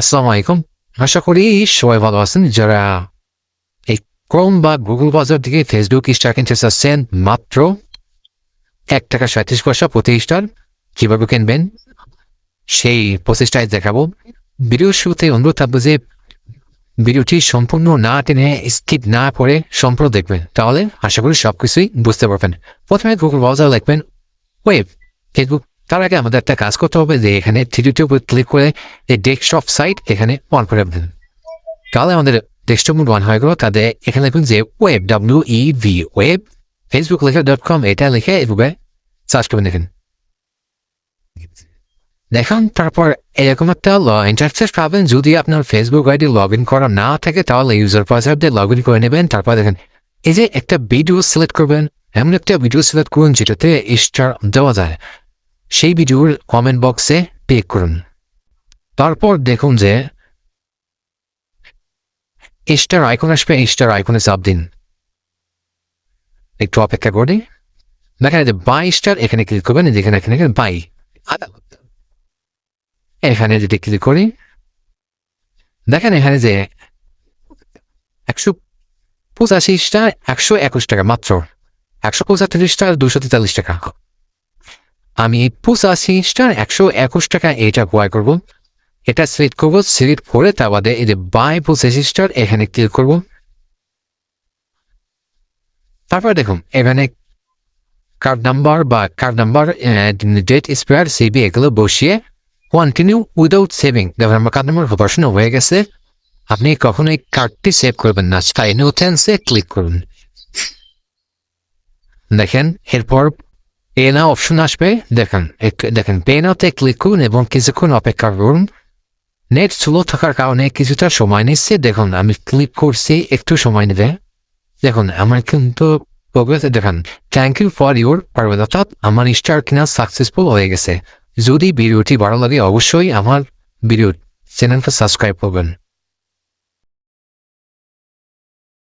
আসসালামু আলাইকুম। আশা করি সবাই ভালো আছেন। যারা এই ক্রোম বা গুগল বাজার থেকে ফেসবুক স্টার কিনতে চাচ্ছেন মাত্র এক টাকা সাঁত্রিশ পয়সা প্রতি স্টার কীভাবে কিনবেন, সেই প্রচেষ্টায় দেখাবো। ভিডিওর শুরুতে অনুরোধ থাকব যে ভিডিওটি সম্পূর্ণ না টেনে স্কিপ না করে সম্পূর্ণ দেখবেন। তাহলে আশা করি সব কিছুই বুঝতে পারবেন। প্রথমে গুগল ব্রাউজার লিখবেন ওয়েব ফেসবুক তার আগে আমাদের একটা কাজ করতে হবে যে এখানে থ্রিডির উপর ক্লিক করে এই ডেস্কটপ সাইট এখানে অন করে দেবেন। তাহলে আমাদের ডেস্কটপ অন হয়ে গেল। তাদের এখানে লিখুন যে web W E V web Facebook লেখা ডট কম এটা লিখে এভাবে সার্চ করবেন দেখেন। দেখুন, তারপর এরকম একটা ইন্টারফেস পাবেন। যদি আপনার ফেসবুক আইডি লগ ইন করা না থাকে, তাহলে ইউজার পাসওয়ার্ড দিয়ে লগ ইন করে নেবেন। তারপর দেখেন, এই যে একটা ভিডিও সিলেক্ট করবেন, এমন একটা ভিডিও সিলেক্ট করুন যেটাতে স্টার দেওয়া যায়। সেই ভিডিওর কমেন্ট বক্সে পে করুন। তারপর দেখুন যে স্টার আইকন আসবে স্টার আইকনে চাপ দিন। একটু অপেক্ষা করে। দেখেন যে বাই স্টার এখানে ক্লিক করবেন যেখানে এখানে বাই এখানে যদি ক্লিক করি, দেখেন এখানে যে একশো পঁচাশি স্টার একশো একুশ টাকা মাত্র। একশো পঁচাত্রিশ স্টার দুশো তেতাল্লিশ টাকা। আমি এই পঁচাশি স্টার একশো একুশ টাকা এটা ক্রয় করব। এটা সিলেক্ট করব, সিলেক্ট করে তার বাদে এই যে বাই পঁচাশি স্টার এখানে ক্লিক করব। তারপর দেখুন, এখানে কার্ড নাম্বার বা card number date expire CB, এগুলো বসিয়ে কন্টিনিউ উইদাউট সেভিং দেখুন, আমার কার্ড নাম্বার বসানো হয়ে গেছে। আপনি কখনোই কার্ডটি সেভ করবেন না। তাই নোটেন্সে ক্লিক করুন। দেখেন, এরপর পে না অপশন আসবে, দেখেন দেখেন পে নাওতে ক্লিক করুন এবং কিছুক্ষণ অপেক্ষা করুন। নেট স্লো থাকার কারণে কিছুটা সময় নিচ্ছে, দেখুন, আমি ক্লিক করছি, একটু সময় নেবে। দেখুন, আমার কিন্তু দেখেন থ্যাংক ইউ ফর ইউর অর্থাৎ আমার স্টার কিনা সাকসেসফুল হয়ে গেছে। যদি ভিডিওটি ভালো লাগে, অবশ্যই আমার ভিডিও চ্যানেলটা সাবস্ক্রাইব করবেন।